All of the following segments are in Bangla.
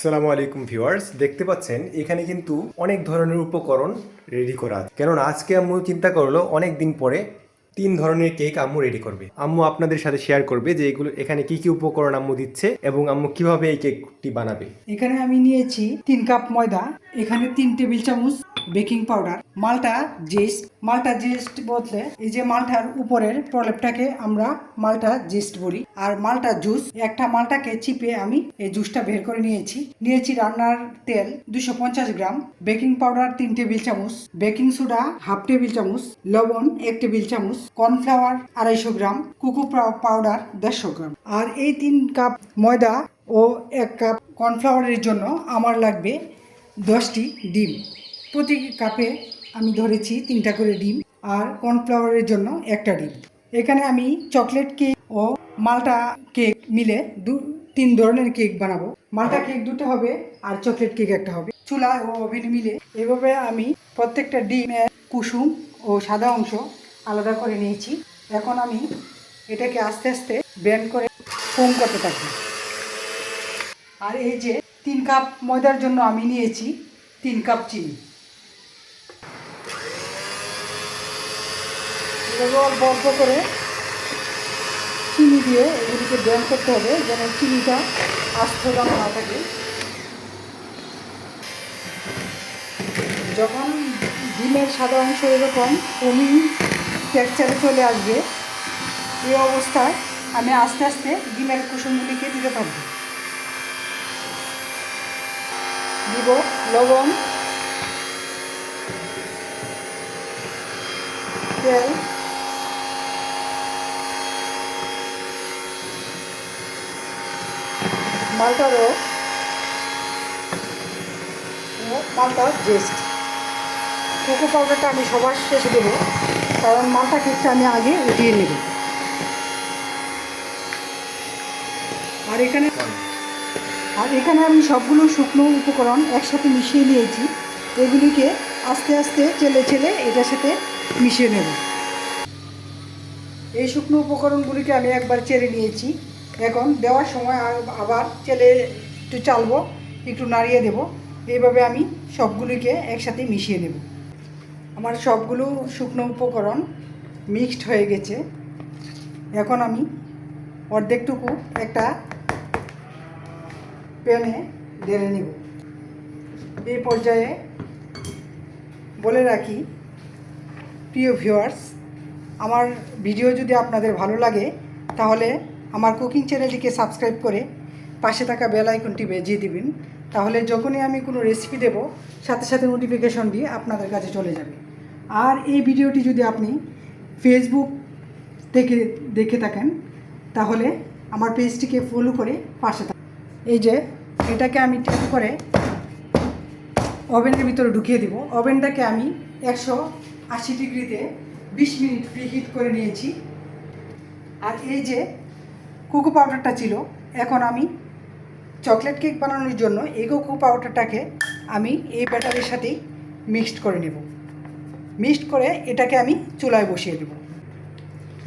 আসসালামু আলাইকুম ভিউয়ার্স, দেখতে পাচ্ছেন, এখানে কিন্তু অনেক ধরনের উপকরণ রেডি করা কেননা, আজকে আমি চিন্তা করল, অনেক দিন পরে তিন ধরনের কেক আম্মু রেডি করবে। আম্মু আপনাদের সাথে শেয়ার করবে যে এগুলো, এখানে কি কি উপকরণ আম্মু দিচ্ছে এবং আম্মু কীভাবে এই কেকটি বানাবে। এখানে আমি নিয়েছি তিন কাপ ময়দা, এখানে তিন টেবিল চামচ বেকিং পাউডার মালটা জিস্ট মালটা জেস্ট বদলে এই যে মালটার উপরের প্রলেপটাকে আমরা মালটা জেস্ট বলি, আর মালটা জুস একটা মালটাকে চিপে আমি এই জুসটা বের করে নিয়েছি। নিয়েছি রান্নার তেল দুশো গ্রাম বেকিং পাউডার তিন টেবিল চামচ বেকিং সোডা হাফ টেবিল চামচ, লবণ এক টেবিল চামচ কর্নফ্লাওয়ার আড়াইশো গ্রাম, কুকু পাউডার দেড়শো গ্রাম। আর এই তিন কাপ ময়দা ও এক কাপ কর্নফ্লাওয়ারের জন্য আমার লাগবে দশটি ডিম। প্রতি কাপে আমি ধরেছি তিনটা করে ডিম আর কর্নফ্লাওয়ারের জন্য একটা ডিম। এখানে আমি চকলেট কেক ও মাল্টা কেক মিলে দু, তিন ধরনের কেক বানাবো। মাল্টা কেক দুটো হবে আর চকলেট কেক একটা হবে। চুলা ও ওভেন মিলে এভাবে আমি প্রত্যেকটা ডিমের কুসুম ও সাদা অংশ আলাদা করে নিয়েছি। এখন আমি এটাকে আস্তে আস্তে ব্যান্ড করে ফোম করতে থাকব আর এই যে তিন কাপ ময়দার জন্য আমি নিয়েছি তিন কাপ চিনি। অল্প অল্প করে চিনি দিয়ে এগুলিকে ব্যায়াম করতে হবে যেন চিনিটা আস্ত দাম না থাকে। যখন ডিমের সাদা অংশ এরকম কমি টেক্সচারে চলে আসবে, এই অবস্থায় আমি আস্তে আস্তে ডিমের কুসুমগুলিকে দিতে থাকব দিব লবণ, তেল মালটা রস ও মালটার জেস্ট কোকো পাউডারটা আমি সবার শেষে দেবো। কারণ মালটা কেকটা আমি আগে উঠিয়ে নেব। আর এখানে আর এখানে আমি সবগুলো শুকনো উপকরণ একসাথে মিশিয়ে নিয়েছি। এগুলিকে আস্তে আস্তে চেলে চেলে এটার সাথে মিশিয়ে নেব। এই শুকনো উপকরণগুলিকে আমি একবার চেলে নিয়েছি। এখন দেওয়ার সময় আবার চেলে একটু চালবো, একটু নাড়িয়ে দেব। এইভাবে আমি সবগুলিকে একসাথে মিশিয়ে নেব। আমার সবগুলো শুকনো উপকরণ মিক্সড হয়ে গেছে। এখন আমি অর্ধেকটুকু একটা প্যানে ঢেলে নিব। এই পর্যায়ে বলে রাখি, প্রিয় ভিউয়ার্স আমার ভিডিও যদি আপনাদের ভালো লাগে, তাহলে আমার কুকিং চ্যানেলটিকে সাবস্ক্রাইব করে পাশে থাকা বেল আইকনটি বেজিয়ে দিবেন। তাহলে যখনই আমি কোনো রেসিপি দেব, সাথে সাথে নোটিফিকেশন দিয়ে আপনাদের কাছে চলে যাবে। আর এই ভিডিওটি যদি আপনি ফেসবুক থেকে দেখে থাকেন, তাহলে আমার পেজটিকে ফলো করে পাশে থাকুন। এই যে, এটাকে আমি ট্যাপ করে ওভেনের ভিতরে ঢুকিয়ে দিব। ওভেনটাকে আমি একশো আশি ডিগ্রিতে বিশ মিনিট প্রিহিট করে নিয়েছি। আর এই যে কোকো পাউডারটা ছিল, এখন আমি চকলেট কেক বানানোর জন্য এই কোকো পাউডারটাকে আমি এই ব্যাটারের সাথেই মিক্সড করে নেব। মিক্সড করে এটাকে আমি চুলায় বসিয়ে দেব।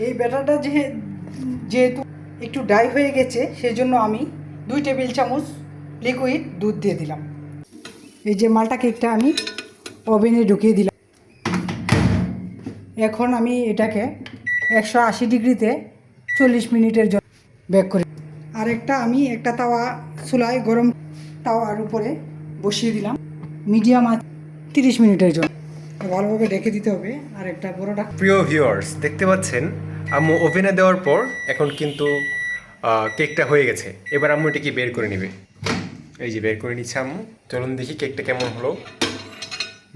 এই ব্যাটারটা যে যেহেতু একটু ড্রাই হয়ে গেছে, সেজন্য আমি দুই টেবিল চামচ লিকুইড দুধ দিয়ে দিলাম। এই যে মালটা কেকটা আমি ওভেনে ঢুকিয়ে দিলাম। এখন আমি এটাকে একশো আশি ডিগ্রিতে চল্লিশ মিনিটের জন্য ব্যাক করি। আর একটা আমি একটা তাওয়া চুলায় গরম তাওয়ার উপরে বসিয়ে দিলাম। মিডিয়াম আঁচ তিরিশ মিনিটের জন্য। ভালোভাবে ঢেকে দিতে হবে, আর একটা বড়টা প্রিয় ভিউয়ার্স দেখতে পাচ্ছেন, আম্মু ওভেনে দেওয়ার পর এখন কিন্তু কেকটা হয়ে গেছে। এবার আম্মু এটাকে বের করে নেবে। এই যে বের করে নিচ্ছে আম্মু। চলুন দেখি কেকটা কেমন হলো।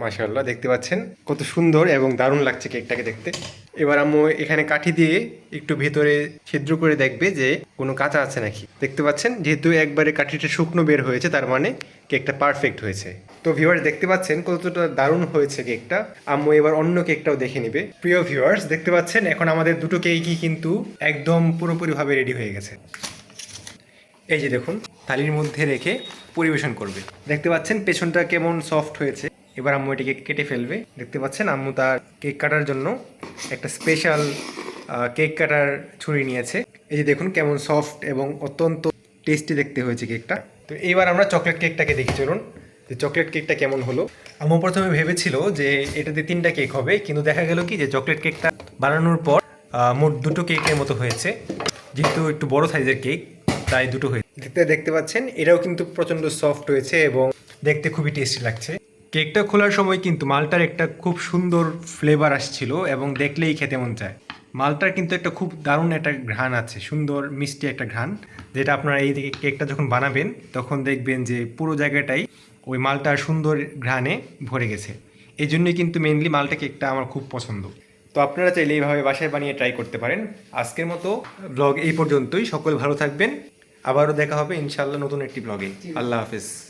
মাশাআল্লাহ, দেখতে পাচ্ছেন? কত সুন্দর এবং দারুণ লাগছে কেকটাকে দেখতে। এবার আম্মু এখানে কাঠি দিয়ে একটু ভেতরে ছিদ্র করে দেখবে যে কোনো কাঁচা আছে নাকি। দেখতে পাচ্ছেন? যেহেতু একবারে কাঠিটা শুকনো বের হয়েছে, তার মানে কেকটা পারফেক্ট হয়েছে। তো ভিউয়ার্স দেখতে পাচ্ছেন কতটা দারুণ হয়েছে কেকটা। আম্মু এবার অন্য কেকটাও দেখে নিবে। প্রিয় ভিউয়ার্স দেখতে পাচ্ছেন? এখন আমাদের দুটো কেকই কিন্তু একদম পুরোপুরিভাবে রেডি হয়ে গেছে। এই যে দেখুন, থালির মধ্যে রেখে পরিবেশন করবে। দেখতে পাচ্ছেন? পেছনটা কেমন সফট হয়েছে। এবার আম্মু এটিকে কেটে ফেলবে। দেখতে পাচ্ছেন আম্মু তার কেক কাটার জন্য একটা স্পেশাল কেক কাটার ছুরি নিয়েছে। এই যে দেখুন কেমন সফট এবং অত্যন্ত টেস্টি দেখতে হয়েছে কেকটা। তো এইবার আমরা চকলেট কেকটাকে দেখি, চলুন। যে চকলেট কেকটা কেমন হলো। আম্মু প্রথমে ভেবেছিল যে এটাতে তিনটা কেক হবে, কিন্তু দেখা গেল কি যে চকলেট কেকটা বানানোর পর মোট দুটো কেকের মতো হয়েছে। যেহেতু একটু বড় সাইজের কেক তাই দুটো হয়েছে। দেখতে দেখতে পাচ্ছেন এটাও কিন্তু প্রচণ্ড সফট হয়েছে এবং দেখতে খুবই টেস্টি লাগছে। কেকটা খোলার সময় কিন্তু মালটার একটা খুব সুন্দর ফ্লেভার আসছিল এবং দেখলেই খেতে মন চায়। মালটার কিন্তু একটা খুব দারুণ একটা ঘ্রাণ আছে সুন্দর মিষ্টি একটা ঘ্রাণ যেটা আপনারা এই দিকে কেকটা যখন বানাবেন তখন দেখবেন যে পুরো জায়গাটাই ওই মালটার সুন্দর ঘ্রাণে ভরে গেছে। এই জন্যই কিন্তু মেনলি মালটা কেকটা আমার খুব পছন্দ। তো আপনারা চাইলে এইভাবে বাসায় বানিয়ে ট্রাই করতে পারেন। আজকের মতো ব্লগ এই পর্যন্তই। সকল ভালো থাকবেন। আবারও দেখা হবে ইনশাল্লাহ নতুন একটি ব্লগে আল্লাহ হাফেজ।